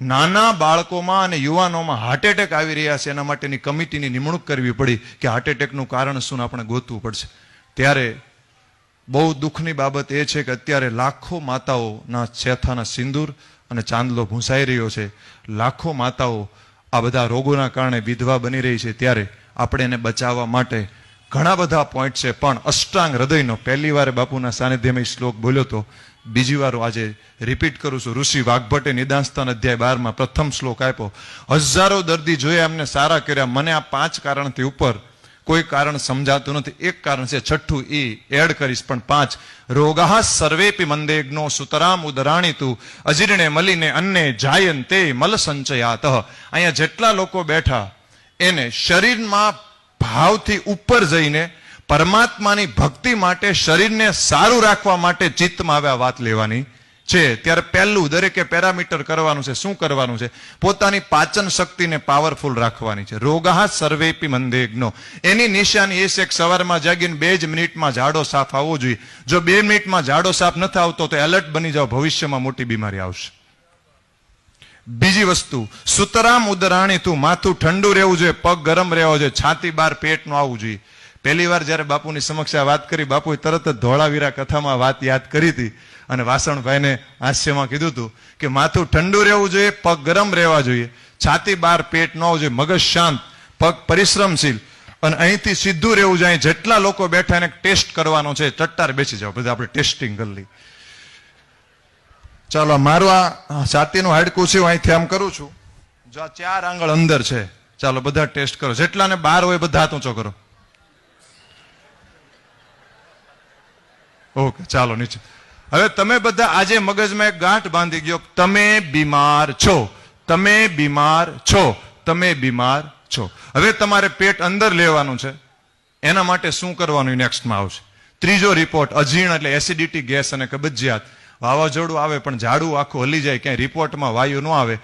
નાના બાળકોમાં અને યુવાનોમાં હાર્ટ એટેક આવી રહ્યા છે. એના માટેની કમિટીની નિમણૂક કરવી પડી કે હાર્ટ એટેકનું કારણ શું આપણે ગોતવું પડશે. ત્યારે બહુ દુઃખની બાબત એ છે કે અત્યારે લાખો માતાઓના છેથાના સિંદૂર અને ચાંદલો ભૂંસાઈ રહ્યો છે. લાખો માતાઓ આ બધા રોગોના કારણે વિધવા બની રહી છે. ત્યારે આપણે એને બચાવવા માટે ઘણા બધા પોઈન્ટ છે. પણ અષ્ટાંગ હૃદયનો પહેલી વાર બાપુના સાનિધ્યમાં શ્લોક બોલ્યો તો બીજી વાર આજે રિપીટ કરું છું. ઋષિ વાઘભટ્ટે નિદાનસ્થાન અધ્યાય બારમાં પ્રથમ શ્લોક આપ્યો. હજારો દર્દી જોયા એમને સારા કર્યા. મને આ પાંચ કારણથી ઉપર કોઈ કારણ સમજાતું નથી. એક કારણ છે, છઠ્ઠું એ એડ કરીશ, પણ પાંચ. રોગા સર્વેપી મંદેગ્નો સુતરામ ઉદરાણી તું અજીર્ણે મલીને અન્ને જાયન તે મલ સંચયાત. અહીંયા જેટલા લોકો બેઠા, એને શરીરમાં ભાવથી ઉપર જઈને પરમાત્માની ભક્તિ માટે, શરીરને સારું રાખવા માટે ચિત્તમાં આવ્યા વાત લેવાની છે. ત્યારે પહેલું, દરેકે પેરામીટર કરવાનું છે, શું કરવાનું છે? પોતાની પાચન શક્તિને પાવરફુલ રાખવાની છે. રોગાહ સર્વેપી મંદેગ્નો. એની નિશાની એ છે કે સવારમાં જાગીને બે જ મિનિટમાં ઝાડો સાફ આવવો જોઈએ. જો બે મિનિટમાં ઝાડો સાફ નથી આવતો, તો એલર્ટ બની જાઓ, ભવિષ્યમાં મોટી બીમારી આવશે. બીજી વસ્તુ, સુતરામ ઉદરાણી તું માથું ઠંડુ રહેવું જોઈએ, પગ ગરમ રહેવો જોઈએ છાતી બાર પેટનું આવવું જોઈએ. પહેલી વાર જ્યારે બાપુની સમક્ષ વાત કરી, બાપુએ તરત જ ધોળાવીરા કથામાં વાત યાદ કરી હતી અને વાસણભાઈને હાસ્યમાં કીધું હતું કે માથું ઠંડુ રહેવું જોઈએ, પગ ગરમ રહેવા જોઈએ. છાતી બાર પેટ ન હોવું જોઈએ, મગજ શાંત, પગ પરિશ્રમશીલ અને અહીંથી સીધું રહેવું જોઈએ. જેટલા લોકો બેઠા એને ટેસ્ટ કરવાનો છે, ચટ્ટાર બેસી જાઓ બધા આપણે ટેસ્ટિંગ કરી ચાલો મારું આ છાતીનું હાડકું છે અહીંથી આમ કરું છું. જો આ ચાર આંગળ અંદર છે, ચાલો, બધા ટેસ્ટ કરો. જેટલાને બાર હોય બધા હાથ ઊંચો કરો. ઓકે, ચાલો, નીચે. હવે તમે બધા આજે મગજમાં એક ગાંઠ બાંધી ગયો તમે બીમાર છો. તમે બીમાર છો. તમે બીમાર છો. હવે તમારે પેટ અંદર લેવાનું છે. એના માટે શું કરવાનું નેક્સ્ટમાં આવશે. ત્રીજો રિપોર્ટ અજીર્ણ એટલે એસિડિટી ગેસ અને કબજિયાત. વાવાઝોડું આવે પણ ઝાડું આખું હલી જાય, ક્યાંય રિપોર્ટમાં વાયુ ન આવે.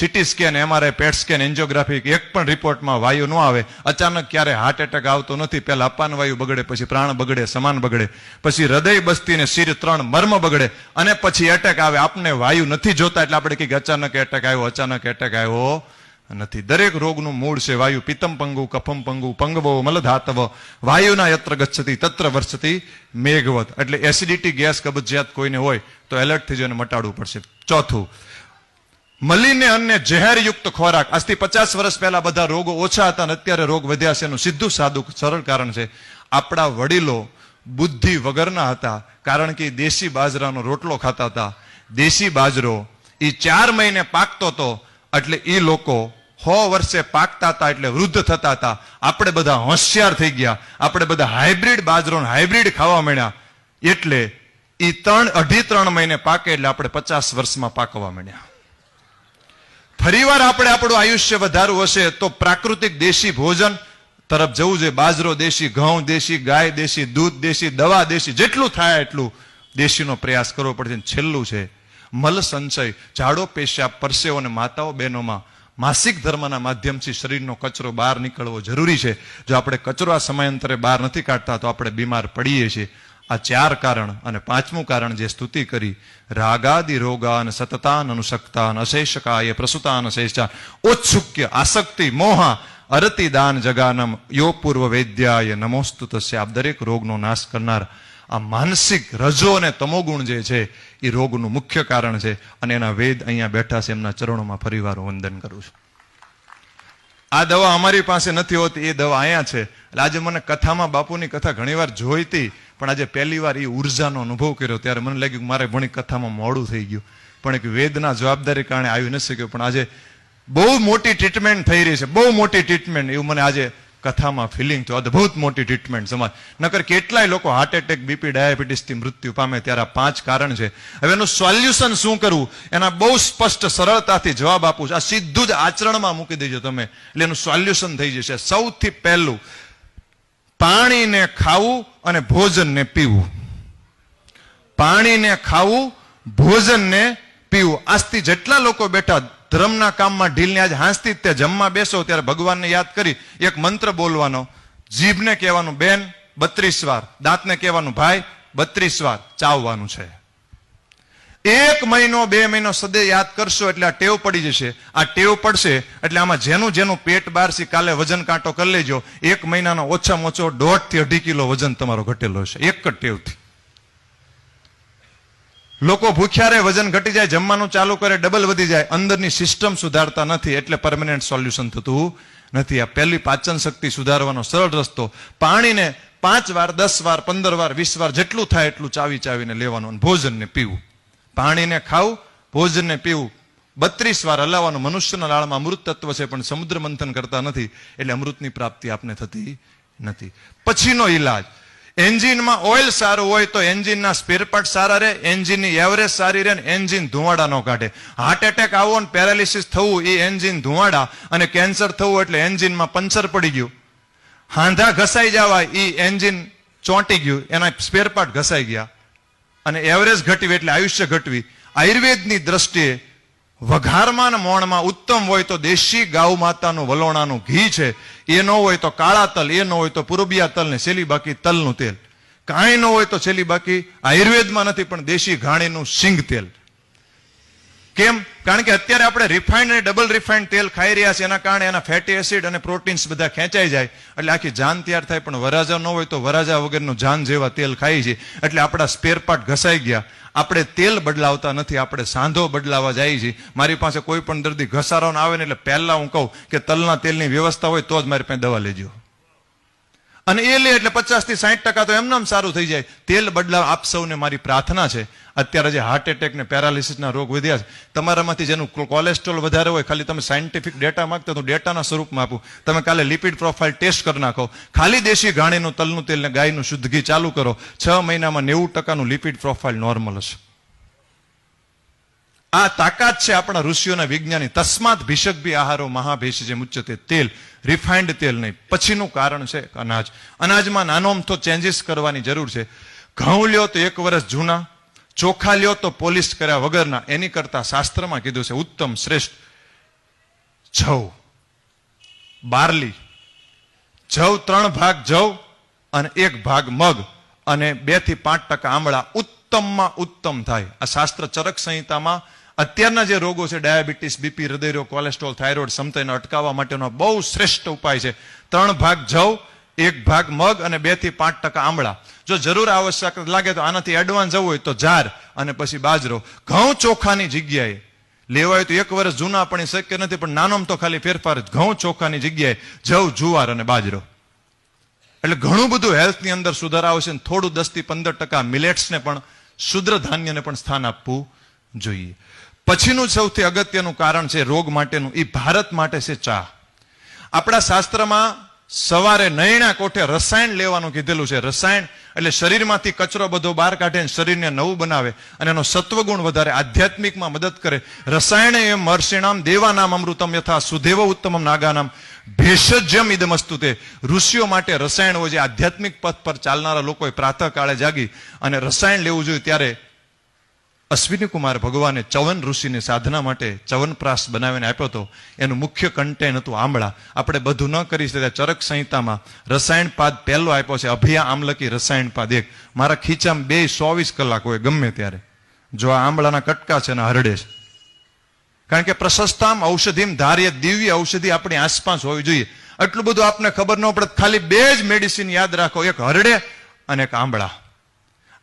CT scan MRI PET scan angiography એક પણ રિપોર્ટમાં વાયુ ન આવે. અચાનક ક્યારે હાર્ટ એટેક આવતો નથી. પહેલા અપાન વાયુ બગડે, પછી પ્રાણ બગડે, સમાન બગડે. પછી હૃદય બસ્તી ને શિર ત્રણ મર્મ બગડે. અને પછી એટેક આવે. આપને વાયુ નથી જોતા એટલે આપણે કહીએ અચાનક એટેક આવ્યો, અચાનક એટેક આવ્યો નથી. દરેક રોગનું મૂળ છે વાયુ. પિત્તમ પંગુ, કફમ પંગુ, પંગવો, મલધાતવ. વાયુના યત્ર ગચ્છતી, તત્ર વર્ષતી, મેઘવત. એટલે એસિડિટી ગેસ કબજિયાત કોઈને હોય તો એલર્ટ થઈ જઈને મટાડવું પડશે. ચોથું મલીને અન્ય ઝેરયુક્ત ખોરાક. આજથી પચાસ વર્ષ પહેલા બધા રોગો ઓછા હતા અને અત્યારે રોગ વધ્યા છે. એનું સીધું સાદું સરળ કારણ છે, આપણા વડીલો બુદ્ધિ વગરના હતા. કારણ કે દેશી બાજરાનો રોટલો ખાતા હતા. દેશી બાજરો એ ચાર મહિને પાકતો હતો, એટલે એ લોકો હો વર્ષે પાકતા હતા એટલે વૃદ્ધ થતા હતા. આપણે બધા હોશિયાર થઈ ગયા. આપણે બધા હાઇબ્રિડ બાજરો હાઇબ્રિડ ખાવા માંડ્યા. એટલે એ ત્રણ અઢી ત્રણ મહિને પાકે એટલે આપણે પચાસ વર્ષમાં પાકવા માંડ્યા. ફરીવાર આપણે આપણું આયુષ્ય વધારવું હશે તો પ્રાકૃતિક દેશી ભોજન તરફ જવું જોઈએ. બાજરો દેશી ઘઉં, દેશી ગાય, દેશી દૂધ, દેશી દવા, દેશી જેટલું થાય એટલું દેશીનો પ્રયાસ કરવો પડશે. છેલ્લું છે, મલ સંચય. ઝાડો પેશાબ પરસેવો અને માતાઓ બહેનોમાં માસિક ધર્મના માધ્યમથી શરીરનો કચરો બહાર નીકળવો જરૂરી છે. જો આપણે કચરો આ સમયાંતરે બહાર નથી કાઢતા, તો આપણે બીમાર પડીએ છીએ. આ ચાર કારણ અને પાંચમું કારણ જે સ્તુતિ કરી, રાગાદિ રોગાન સતતાન અનુસક્તાન અશેષકાય પ્રસુતાન અશેષા, ઉત્સુક્ય, આસક્તિ, મોહા, અરતિ દાન જગાનમ, યો પૂર્વ વૈદ્યાય, નમોસ્તુ તસ્ય. આપ દરેક રોગનો નાશ કરનાર આ માનસિક રજો અને તમોગુણ જે છે, એ રોગનું મુખ્ય કારણ છે અને એના વેદ અહીંયા બેઠા છે, એમના ચરણોમાં ફરીવાર વંદન કરું છું. આ દવા અમારી પાસે નથી હોતી, એ દવા અહીંયા છે. એટલે આજે મને કથામાં બાપુની કથા ઘણીવાર જોઈતી પણ આજે પહેલી વાર એ ઉર્જાનો અનુભવ કર્યો, ત્યારે મને લાગ્યું કે મારે ઘણી કથામાં મોડું થઈ ગયું. પણ એક વેદના જવાબદારી કારણે આવી ન શક્યો. પણ આજે બહુ મોટી ટ્રીટમેન્ટ થઈ રહી છે, બહુ મોટી ટ્રીટમેન્ટ એવું મને આજે કથામાં ફિલિંગ તો અદભુત મોટી ટ્રીટમેન્ટ સમાજ. નકર કેટલાય લોકો હાર્ટ એટેક બીપી ડાયાબિટીસથી મૃત્યુ પામે ત્યારે આ પાંચ કારણ છે. હવે એનું સોલ્યુશન શું કરવું? એના બહુ સ્પષ્ટ સરળતાથી જવાબ આપું છું. આ સીધું જ આચરણમાં મૂકી દેજો તમે. એટલે એનું સોલ્યુશન થઈ જશે. સૌથી પહેલું પાણીને ખાવું અને ભોજનને પીવું. પાણીને ખાવું, ભોજનને પીવું. આજથી જેટલા લોકો બેઠા ધર્મના કામમાં ઢીલને આજ હાંસતી તે જમવા બેસો ત્યારે ભગવાનને યાદ કરી એક મંત્ર બોલવાનો. જીભને કહેવાનું, બેન, બત્રીસ વાર. દાંતને કહેવાનું, ભાઈ, બત્રીસ વાર. ચાવવાનું છે. એક મહિનો, બે મહિનો સદે યાદ કરશો એટલે આ ટેવ પડી જશે. આ ટેવ પડશે એટલે આમાં જેનું જેનું પેટ બારસી કાલે વજન કાંટો કરી લેજો. એક મહિનાનો ઓછામાં ઓછો દોઢથી અઢી કિલો વજન તમારો ઘટેલો હશે. એક જ ટેવથી. લોકો ભૂખ્યા રહે વજન ઘટી જાય, જમવાનું ચાલુ કરે, ડબલ વધી જાય, અંદરની સિસ્ટમ સુધારતા નથી એટલે પરમનન્ટ સોલ્યુશન થતું નથી. આ પહેલી પાચન શક્તિ સુધારવાનો સરળ રસ્તો. પાણીને પાંચ વાર, દસ વાર, પંદર વાર, વીસ વાર જેટલું થાય એટલું ચાવી ચાવીને લેવાનું અને ભોજનને પીવું. પાણીને ખાવું, ભોજનને પીવું. બત્રીસ વાર હલાવવાનું મનુષ્યના લાળમાં અમૃત તત્વ છે, પણ સમુદ્ર મંથન કરતા નથી, એટલે અમૃતની પ્રાપ્તિ આપને થતી નથી. પછીનો ઈલાજ. એન્જિનમાં ઓઇલ સારું હોય તો એન્જિનના સ્પેરપાર્ટ સારા રહે, એન્જિનની એવરેજ સારી રહે ને એન્જિન ધુવાડા ન કાઢે. હાર્ટ એટેક આવો ને પેરાલિસિસ થવું એ એન્જિન ધુવાડા અને કેન્સર થવું એટલે એન્જિનમાં પંચર પડી ગયું. હાંધા ઘસાઈ જવા એ એન્જિન ચોંટી ગયું, એના સ્પેરપાર્ટ ઘસાઈ ગયા. અને એવરેજ ઘટવી એટલે આયુષ્ય ઘટવી. આયુર્વેદની દ્રષ્ટિએ વઘારમાં મોણમાં ઉત્તમ હોય તો દેશી ગાઉ માતાનું વલોણાનું ઘી છે. એ ન હોય તો કાળા તલ, એ ન હોય તો પૂરબિયા તલ ને છેલ્લી બાકી તલનું તેલ. કાંઈ ન હોય તો છેલ્લી બાકી આયુર્વેદમાં નથી, પણ દેશી ઘાણીનું સિંગ તેલ. કેમ? કારણ કે અત્યારે આપણે રિફાઇન્ડ અને ડબલ રિફાઇન્ડ તેલ ખાઈ રહ્યા છીએ. એના કારણે એના ફેટી એસિડ અને પ્રોટીન્સ બધા ખેંચાઈ જાય. એટલે આખી જાન તૈયાર થાય, પણ વરાજા ન હોય તો વરાજા વગરનું જાન જેવા તેલ ખાઈ છે એટલે આપણા સ્પેરપાર્ટ ઘસાઈ ગયા. આપણે તેલ બદલાવતા નથી, આપણે સાંધો બદલાવા જાય છે મારી પાસે કોઈ પણ દર્દી ઘસારો આવે ને એટલે પહેલા હું કહું કે તલના તેલની વ્યવસ્થા હોય તો જ મારી પાસે દવા લેજો. અને એ લે એટલે પચાસથી સાઠ ટકા તો એમનામ સારું થઈ જાય. તેલ બદલાવ આપ સૌને મારી પ્રાર્થના છે. અત્યારે જે હાર્ટ એટેક ને પેરાલિસિસના રોગ વધ્યા છે, તમારામાંથી જેનું કોલેસ્ટ્રોલ વધારે હોય, ખાલી તમે સાયન્ટિફિક ડેટા માગતો તો ડેટાના સ્વરૂપમાં આપું. તમે કાલે લિપિડ પ્રોફાઇલ ટેસ્ટ કરી નાખો. ખાલી દેશી ઘાણીનું, તલનું તેલ ને ગાયનું શુદ્ધ ઘી ચાલુ કરો. છ મહિનામાં નેવું ટકાનું લિપિડ પ્રોફાઇલ નોર્મલ હશે. આ તાકાત છે આપણા ઋષિઓના વિજ્ઞાની તસ્માત ભીષક બી આહારો મહાભેષ જે મુચ્યતે તેલ રિફાઇન્ડ તેલ નહીં. પછીનું કારણ છે અનાજ. અનાજમાં નાનો અમથો ચેન્જીસ કરવાની જરૂર છે. ઘઉં લ્યો તો એક વર્ષ જૂના, ચોખા લ્યો તો પોલિશ કર્યા વગરના. એની કરતા શાસ્ત્રમાં કીધું છે, ઉત્તમ શ્રેષ્ઠ જવ. બારલી. જવ ત્રણ ભાગ જવ અને એક ભાગ મગ અને બેથી પાંચ ટકા આમળા ઉત્તમમાં ઉત્તમ થાય. આ શાસ્ત્ર ચરક સંહિતામાં અત્યારના જે રોગો છે, ડાયાબિટીસ, બીપી, હૃદયરોગ, કોલેસ્ટ્રોલ, થાઇરોઇડ સમતાને અટકાવવા માટેનો બહુ શ્રેષ્ઠ ઉપાય છે. ત્રણ ભાગ જવ, એક ભાગ મગ અને બેથી પાંચ ટકા આમળા. જો જરૂર આવશ્યક લાગે તો આનાથી એડવાન્સ જવું હોય તો જાર અને પછી બાજરો. ઘઉં ચોખાની જગ્યાએ. લેવાય તો એક વર્ષ જૂના પણ શક્ય નથી, પણ નાનોમ તો ખાલી ફેરફાર ઘઉં ચોખાની જગ્યાએ જવ, જુવાર અને બાજરો. એટલે ઘણું બધું હેલ્થની અંદર સુધાર આવશે અને થોડું દસથી પંદર ટકા મિલેટ્સને પણ, શુદ્ર ધાન્યને પણ સ્થાન આપવું જોઈએ. પછીનું સૌથી અગત્યનું કારણ છે રોગ માટેનું. એ ભારત માટે છે ચા. આપણા શાસ્ત્રમાં સવારે નયણા કોઠે રસાયણ લેવાનું કીધેલું છે. રસાયણ એટલે શરીરમાંથી કચરો બધો બહાર કાઢે શરીરને નવું બનાવે અને એનો સત્વગુણ વધારે આધ્યાત્મિકમાં મદદ કરે. રસાયણ એમ મર્ષિણામ દેવાનામ અમૃતમ યથા સુદેવ ઉત્તમમ નાગાનામ ભેષજ્યમ ઇદમસ્તુ તે. ઋષિઓ માટે રસાયણ હોય જે આધ્યાત્મિક પથ પર ચાલનારા લોકોએ પ્રાતઃ કાળે જાગી અને રસાયણ લેવું જોઈએ ત્યારે અશ્વિની કુમાર ભગવાને ચવન ઋષિની સાધના માટે ચવનપ્રાસ બનાવીને આપ્યો હતો. એનું મુખ્ય કન્ટેન હતું આમળા આપણે બધું ન કરી શકતા ચરક સંહિતામાં રસાયણ પાદ પહેલો આપ્યો છે. અભિયા આમલકી રસાયણ પાદ એક. મારા ખીચામાં બે ચોવીસ કલાક હોય ગમે ત્યારે. જો આ આમળાના કટકા છે ને હરડે છે. કારણ કે પ્રશસ્તામ ઔષધિમ ધાર્ય દિવ્ય ઔષધિ આપણી આસપાસ હોવી જોઈએ. આટલું બધું આપને ખબર ન પડે. ખાલી બે જ મેડિસિન યાદ રાખો. એક હરડે અને એક આંબળા.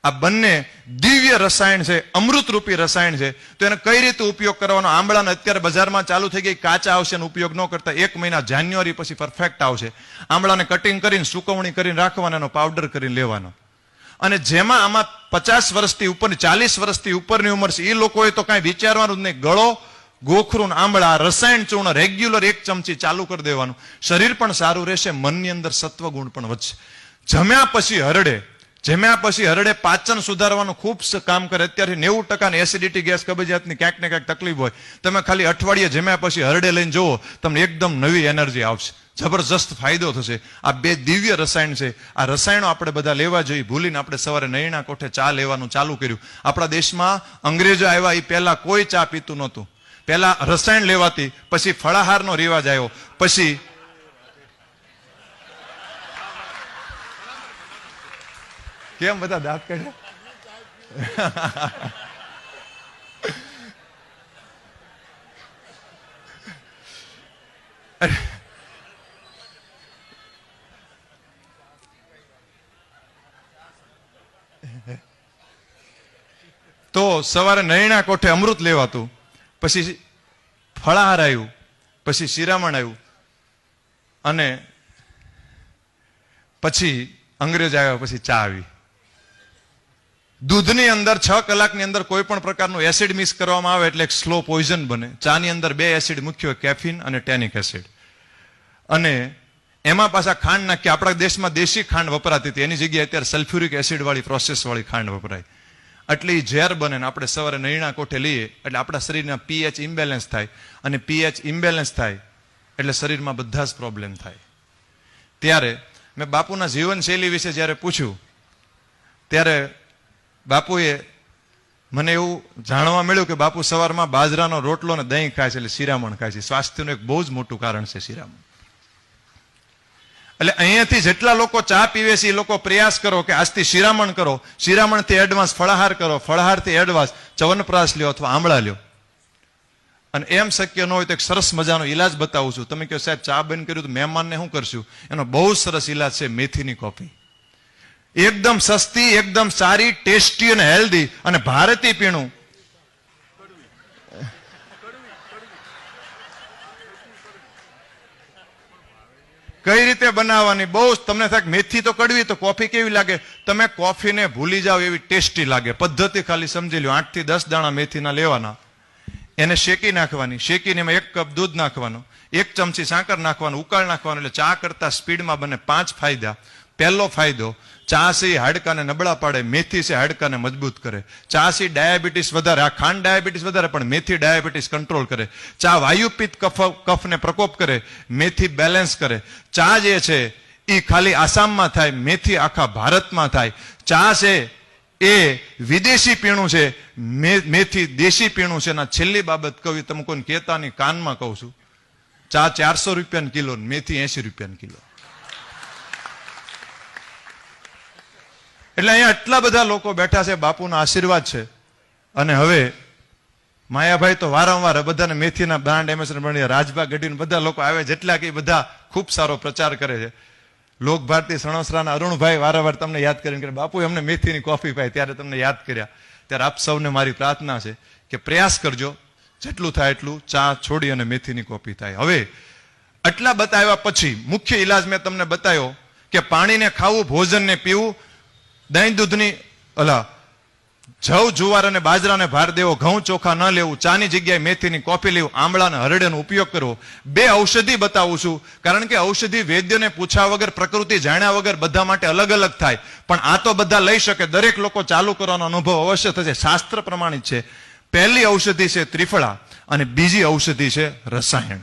આ બંને દિવ્ય રસાયણ છે, અમૃતરૂપી રસાયણ છે, તો એને કઈ રીતે ઉપયોગ કરવાનો? આંબળાને અત્યારે બજારમાં ચાલુ થઈ ગઈ, કાચા આવશે ઉપયોગ ન કરતા એક મહિના, જાન્યુઆરી પછી પરફેક્ટ આવશે. આંબળાને કટિંગ કરીને, સુકવણી કરીને રાખવાનો, એનો પાવડર કરીને લેવાનો. અને જેમાં આમાં પચાસ વર્ષથી ઉપર, ચાલીસ વર્ષથી ઉપરની ઉંમર છે એ લોકોએ તો કાંઈ વિચારવાનું જ નહીં. ગળો, ગોખરું આંબળા, રસાયણ ચૂર્ણ રેગ્યુલર એક ચમચી ચાલુ કરી દેવાનું. શરીર પણ સારું રહેશે, મનની અંદર સત્વગુણ પણ વધશે. જમ્યા પછી હરડે જમ્યા પછી હરડે પાચન સુધારવાનું ખૂબ કામ કરે. અત્યારે નેવું ટકા એસિડિટી ગેસ કબજિયાતની ક્યાંક ને ક્યાંક તકલીફ હોય. તમે ખાલી અઠવાડિયે જમ્યા પછી હરડે લઈને જુઓ, તમને એકદમ નવી એનર્જી આવશે. જબરજસ્ત ફાયદો થશે. આ બે દિવ્ય રસાયણ છે. આ રસાયણો આપણે બધા લેવા જોઈએ. ભૂલીને આપણે સવારે નયણા કોઠે ચા લેવાનું ચાલુ કર્યું. આપણા દેશમાં અંગ્રેજો આવ્યા એ પહેલા કોઈ ચા પીતું નહોતું. પહેલા રસાયણ લેવાતી, પછી ફળાહારનો રિવાજ આવ્યો. પછી કેમ બધા દાંત કાઢે? તો સવારે નયણા કોઠે અમૃત લેવાતું, પછી ફળાહાર આવ્યું પછી શિરામણ આવ્યું અને પછી અંગ્રેજ આવ્યા, પછી ચા આવી. દૂધની અંદર છ કલાકની અંદર કોઈ પણ પ્રકારનું એસિડ મિક્સ કરવામાં આવે એટલે એક સ્લો પોઈઝન બને. ચાની અંદર બે એસિડ મુખ્ય કેફિન અને ટેનિક એસિડ અને એમાં પાછા ખાંડ નાખી, આપણા દેશમાં દેશી ખાંડ વપરાતી હતી. એની જગ્યાએ અત્યારે સલ્ફ્યુરિક એસિડવાળી પ્રોસેસવાળી ખાંડ વપરાય. એટલે એ ઝેર બને ને આપણે સવારે નૈણા કોઠે લઈએ એટલે આપણા શરીરના પીએચ ઇમ્બેલેન્સ થાય અને પીએચ ઇમ્બેલેન્સ થાય એટલે શરીરમાં બધા જ પ્રોબ્લેમ થાય. ત્યારે મેં બાપુના જીવનશૈલી વિશે જ્યારે પૂછ્યું, ત્યારે બાપુએ મને એવું જાણવા મળ્યું કે બાપુ સવારમાં બાજરાનો રોટલો ને દહીં ખાય છે એટલે શિરામણ ખાય છે. સ્વાસ્થ્યનું એક બહુ જ મોટું કારણ છે શિરામણ. એટલે અહીંયાથી જેટલા લોકો ચા પીવે છે એ લોકો પ્રયાસ કરો કે આજથી શિરામણ કરો. શિરામણથી એડવાન્સ ફળાહાર કરો. ફળાહારથી એડવાન્સ ચવનપ્રાશ લ્યો અથવા આમળા લ્યો. અને એમ શક્ય ન હોય તો એક સરસ મજાનો ઈલાજ બતાવું છું. તમે કહો સાહેબ, ચા બંધ કર્યું તો મહેમાનને શું કરશું? એનો બહુ સરસ ઈલાજ છે મેથીની કોફી. એકદમ સસ્તી, એકદમ સારી, ટેસ્ટી અને હેલ્ધી અને ભારતીય પીણું. કઈ રીતે બનાવવાની? બહુ તમને થાય મેથી તો કડવી, તો કોફી કેવી લાગે? તમે કોફીને ભૂલી જાઓ, એવી ટેસ્ટી લાગે. પદ્ધતિ ખાલી સમજી લો આઠથી દસ દાણા મેથીના લેવાના. એને શેકી નાખવાની. શેકીને એમાં એક કપ દૂધ નાખવાનું, એક ચમચી સાકર નાખવાનું, ઉકાળ નાખવાનું, એટલે ચા કરતા સ્પીડમાં બને પાંચ ફાયદા. પહેલો ફાયદો ચા છે એ હાડકાને નબળા પાડે મેથી છે હાડકાને મજબૂત કરે. ચાસી ડાયાબિટીસ વધારે, આ ખાંડ ડાયાબિટીસ વધારે, પણ મેથી ડાયાબિટીસ કંટ્રોલ કરે. ચા વાયુપિત કફ, કફને પ્રકોપ કરે, મેથી બેલેન્સ કરે. ચા જે છે એ ખાલી આસામમાં થાય, મેથી આખા ભારતમાં થાય. ચા છે, એ વિદેશી પીણું છે મેથી દેશી પીણું છે, એના છેલ્લી બાબત કહું તમે કોઈને કહેતાની કાનમાં કહું છું. ચા ચારસો રૂપિયાની કિલો મેથી એસી રૂપિયાની કિલો. એટલે અહીંયા આટલા બધા લોકો બેઠા છે, બાપુના આશીર્વાદ છે. અને હવે માયાભાઈ તો વારંવાર બધાને મેથીના બ્રાન્ડ એમેઝોન બની રાજભા ગઢીને બધા લોકો આવે જેટલા કે બધા ખૂબ સારો પ્રચાર કરે છે. લોક ભારતી સણોસરાના અરુણભાઈ વારંવાર તમને યાદ કરીને કે બાપુ અમને મેથીની કોફી પાઈ ત્યારે તમને યાદ કર્યા. ત્યારે આપ સૌને મારી પ્રાર્થના છે કે પ્રયાસ કરજો, જેટલું થાય એટલું ચા છોડી અને મેથીની કોફી થાય. હવે આટલા બતાવ્યા પછી મુખ્ય ઈલાજ મેં તમને બતાવ્યો કે પાણીને ખાવું, ભોજનને પીવું દહીં દૂધની, અલા, જવ, જુવાર અને બાજરાને ભાર દેવો, ઘઉં ચોખા ન લેવું, ચાની જગ્યાએ મેથીની કોફી લેવું આમળાના હરડેનો ઉપયોગ કરવો, બે ઔષધિ બતાવું છું. કારણ કે ઔષધિ વૈદ્યને પૂછ્યા વગર, પ્રકૃતિ જાણ્યા વગર બધા માટે અલગ અલગ થાય. પણ આ તો બધા લઈ શકે, દરેક લોકો ચાલુ કરવાનો અનુભવ અવશ્ય થશે. શાસ્ત્ર પ્રમાણિત છે. પહેલી ઔષધિ છે ત્રિફળા અને બીજી ઔષધિ છે રસાયણ.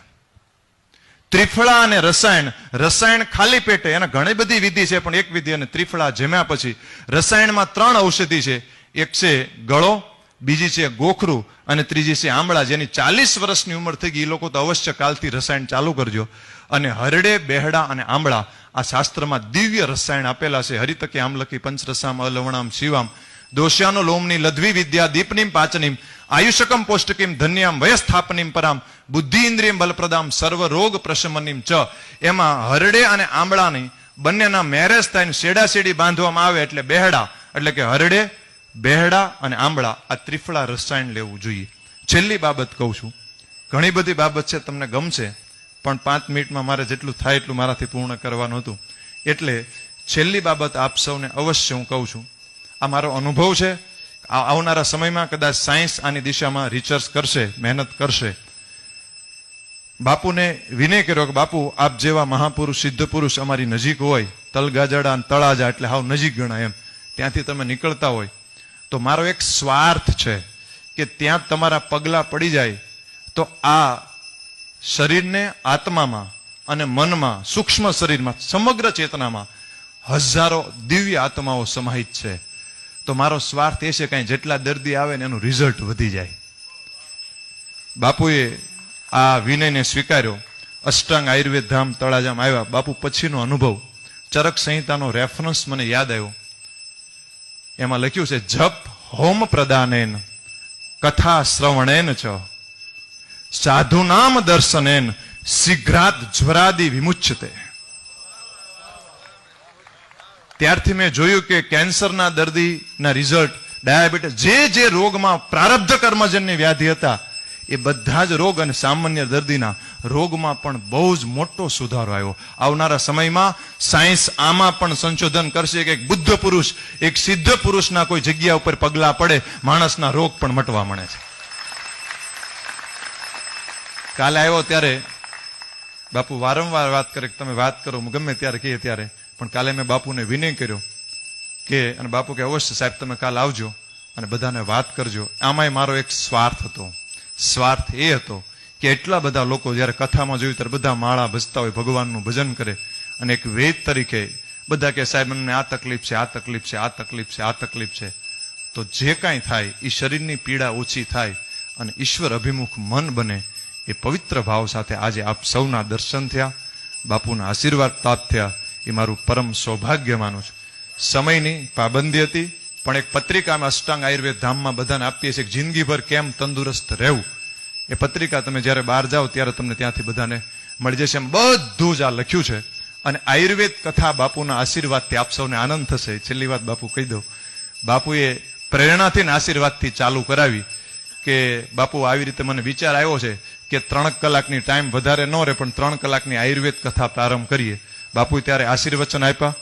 ત્રિફળા અને રસાયણ. રસાયણ ખાલી પેટે, એના ઘણી બધી વિધિ છે, પણ એક વિધિ અને ત્રિફળા જમ્યા પછી રસાયણમાં ત્રણ ઔષધિ છે. એક છે ગળો, બીજી છે ગોખરું અને ત્રીજી છે આમળા જેની ચાલીસ વર્ષની ઉંમર થઈ ગઈ. એ લોકો તો અવશ્ય કાલથી રસાયણ ચાલુ કરજો. અને હરડે, બેહડા અને આંબળા, આ શાસ્ત્રમાં દિવ્ય રસાયણ આપેલા છે. હરિતકે આમલકી, પંચરસામ, અલવણામ, શિવામ દોષ્યાનો લોમની, લધવી વિદ્યા, દીપનીમ, પાચનીમ આયુષકમ પૌષ્ટિકીમ ધન્યામ વયસ્થાપનીમ પરામ બુદ્ધિ ઇન્દ્રિયમ બલપ્રદામ સર્વ રોગ પ્રશમનીમ ચ એમાં હરડે અને આંબળાની બંનેના મેરેજ થઈને શેડા શેડી બાંધવામાં આવે એટલે બેહડા એટલે કે હરડે બેહડા અને આંબળા આ ત્રિફળા રસાયણ લેવું જોઈએ છેલ્લી બાબત કહું છું ઘણી બધી બાબત છે તમને ગમશે પણ પાંચ મિનિટમાં મારે જેટલું થાય એટલું મારાથી પૂર્ણ કરવાનું હતું એટલે છેલ્લી બાબત આપ સૌને અવશ્ય હું કહું છું આ મારો અનુભવ છે આવનારા સમયમાં કદાચ સાયન્સ આની દિશામાં રિસર્ચ કરશે, મહેનત કરશે. બાપુને વિનય કર્યો કે, બાપુ, આપ જેવા મહાપુરુષ સિદ્ધ પુરુષ અમારી નજીક હોય, તલગાજડા અને તળાજા એટલે હાવ નજીક ગણાય એમ. ત્યાંથી તમે નીકળતા હોય. તો મારો એક સ્વાર્થ છે કે ત્યાં તમારા પગલા પડી જાય, તો આ શરીરને આત્મામાં અને મનમાં, સૂક્ષ્મ શરીરમાં, સમગ્ર ચેતનામાં હજારો દિવ્ય આત્માઓ સમાહિત છે. તો મારો સ્વાર્થ એ છે કે જેટલા દર્દી આવે ને એનું રિઝલ્ટ વધી જાય. બાપુએ આ વિનયને સ્વીકાર્યો. અષ્ટાંગ આયુર્વેદ ધામ તળાજામ આવ્યા. બાપુ પછીનો અનુભવ. ચરક સંહિતાનો રેફરન્સ મને યાદ આવ્યો. એમાં લખ્યું છે, જપ હોમ પ્રદાનેન, કથા શ્રવણેન ચ, સાધુ નામ દર્શનેન, શીઘ્રાત જ્વરાદિ વિમુચ્યતે. ત્યારથી મેં જોયું કે કેન્સરના દર્દીના રિઝલ્ટ, ડાયાબિટીસ, જે જે રોગમાં પ્રારબ્ધ કર્મજન્ય વ્યાધિ હતા, એ બધા જ રોગ અને સામાન્ય દર્દીના રોગમાં પણ બહુ જ મોટો સુધારો આવ્યો. આવનારા સમયમાં સાયન્સ આમાં પણ સંશોધન કરશે કે એક બુદ્ધ પુરુષ, એક સિદ્ધ પુરુષના કોઈ જગ્યા ઉપર પગલા પડે, માણસના રોગ પણ મટવા મળે છે. કાલે આવ્યો ત્યારે, બાપુ વારંવાર વાત કરે કે તમે વાત કરો ગમે ત્યારે કહીએ ત્યારે પણ કાલે મેં બાપુને વિનય કર્યો કે, અને બાપુ કે, અવશ્ય સાહેબ, તમે કાલ આવજો અને બધાને વાત કરજો. આમાંય મારો એક સ્વાર્થ હતો. સ્વાર્થ એ હતો કે એટલા બધા લોકો જ્યારે કથામાં જોયું ત્યારે બધા માળા ભજતા હોય, ભગવાનનું ભજન કરે. અને એક વેદ તરીકે બધા કે, સાહેબ મને આ તકલીફ છે, આ તકલીફ છે, આ તકલીફ છે, આ તકલીફ છે. તો જે કાંઈ થાય એ શરીરની પીડા ઓછી થાય અને ઈશ્વર અભિમુખ મન બને એ પવિત્ર ભાવ સાથે આજે આપ સૌના દર્શન થયા, બાપુના આશીર્વાદ પ્રાપ્ત થયા એ મારું પરમ સૌભાગ્ય માનું છું. સમયની પાબંદી હતી, પણ એક પત્રિકા અમે અષ્ટાંગ આયુર્વેદ ધામમાં બધાને આપીએ છીએ જિંદગીભર કેમ તંદુરસ્ત રહેવું? એ પત્રિકા તમે જ્યારે બહાર જાઓ ત્યારે તમને ત્યાંથી બધાને મળી જશે. એમ બધું જ આ લખ્યું છે. અને આયુર્વેદ કથા બાપુના આશીર્વાદથી આપ સૌને આનંદ થશે. છેલ્લી વાત બાપુ કહી દઉં. બાપુએ પ્રેરણાથી ને આશીર્વાદથી ચાલુ કરાવી કે બાપુ આવી રીતે મને વિચાર આવ્યો છે કે ત્રણ કલાકની ટાઈમ વધારે ન રહે, પણ ત્રણ કલાકની આયુર્વેદ કથા પ્રારંભ કરીએ. બાપુએ ત્યારે આશીર્વચન આપ્યા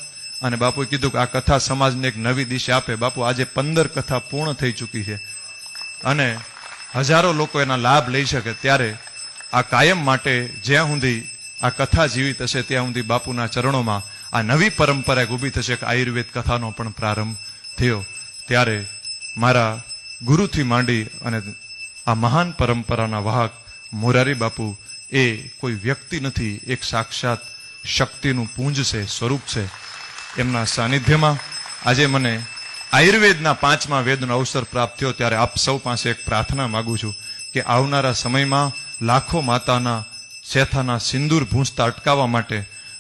અને બાપુએ કીધું કે આ કથા સમાજને એક નવી દિશા આપે. બાપુ, આજે પંદર કથા પૂર્ણ થઈ ચૂકી છે અને હજારો લોકો એના લાભ લઈ શકે ત્યારે આ કાયમ માટે જ્યાં સુધી આ કથા જીવિત હશે ત્યાં સુધી બાપુના ચરણોમાં આ નવી પરંપરા ઊભી થશે કે આયુર્વેદ કથાનો પણ પ્રારંભ થયો. ત્યારે મારા ગુરુથી માંડી અને આ મહાન પરંપરાના વાહક મોરારી બાપુ એ કોઈ વ્યક્તિ નથી, એક સાક્ષાત શક્તિનું પૂંજ છે, સ્વરૂપ છે એમના સાનિધ્યમાં. આજે મને આયુર્વેદના પાંચમા વેદનો અવસર પ્રાપ્ત થયો ત્યારે આપ સૌ પાસે એક પ્રાર્થના માગું છું કે આવનારા સમયમાં લાખો માતાના શેથાના સિંદૂર ભૂંસતા અટકાવવા માટે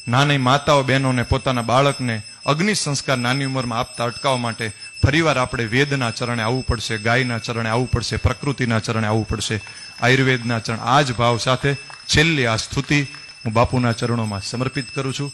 નાની માતાઓ બહેનોને પોતાના બાળકને અગ્નિ સંસ્કાર નાની ઉંમરમાં આપતા અટકાવવા માટે ફરીવાર આપણે વેદના ચરણે આવવું પડશે, ગાયના ચરણે આવવું પડશે, પ્રકૃતિના ચરણે આવવું પડશે, આયુર્વેદના ચરણ. આ જ ભાવ સાથે છેલ્લી આ સ્તુતિ હું બાપુના ચરણોમાં સમર્પિત કરું છું.